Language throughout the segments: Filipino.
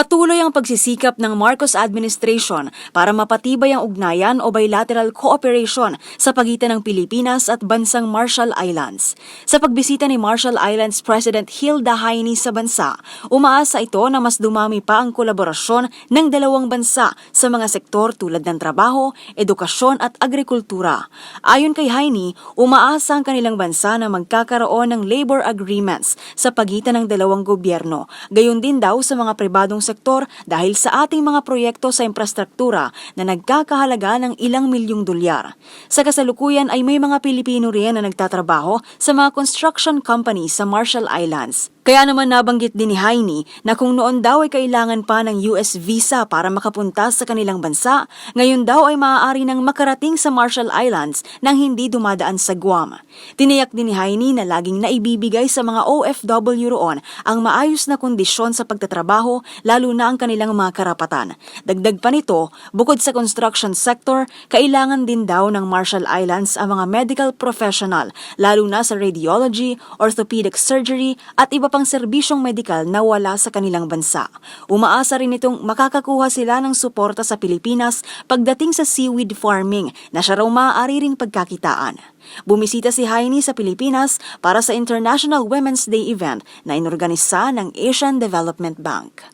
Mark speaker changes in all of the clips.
Speaker 1: Patuloy ang pagsisikap ng Marcos administration para mapatibay ang ugnayan o bilateral cooperation sa pagitan ng Pilipinas at bansang Marshall Islands. Sa pagbisita ni Marshall Islands President Hilda Heine sa bansa, umaasa ito na mas dumami pa ang kolaborasyon ng dalawang bansa sa mga sektor tulad ng trabaho, edukasyon at agrikultura. Ayon kay Heine, umaasa ang kanilang bansa na magkakaroon ng labor agreements sa pagitan ng dalawang gobyerno. Gayon din daw sa mga pribadong sektor dahil sa ating mga proyekto sa infrastruktura na nagkakahalaga ng ilang milyong dolyar. Sa kasalukuyan ay may mga Pilipino rin na nagtatrabaho sa mga construction companies sa Marshall Islands. Kaya naman nabanggit din ni Heine na kung noon daw ay kailangan pa ng US visa para makapunta sa kanilang bansa, ngayon daw ay maaari nang makarating sa Marshall Islands nang hindi dumadaan sa Guam. Tiniyak din ni Heine na laging naibibigay sa mga OFW roon ang maayos na kondisyon sa pagtatrabaho lalo na ang kanilang mga karapatan. Dagdag pa nito, bukod sa construction sector, kailangan din daw ng Marshall Islands ang mga medical professional lalo na sa radiology, orthopedic surgery at iba pang serbisyong medikal na wala sa kanilang bansa. Umaasa rin itong makakakuha sila ng suporta sa Pilipinas pagdating sa seaweed farming na siya raw maaari ring pagkakitaan. Bumisita si Heine sa Pilipinas para sa International Women's Day event na inorganisa ng Asian Development Bank.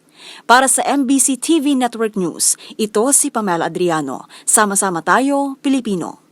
Speaker 1: Para sa MBC TV Network News, ito si Pamela Adriano. Sama-sama tayo, Pilipino.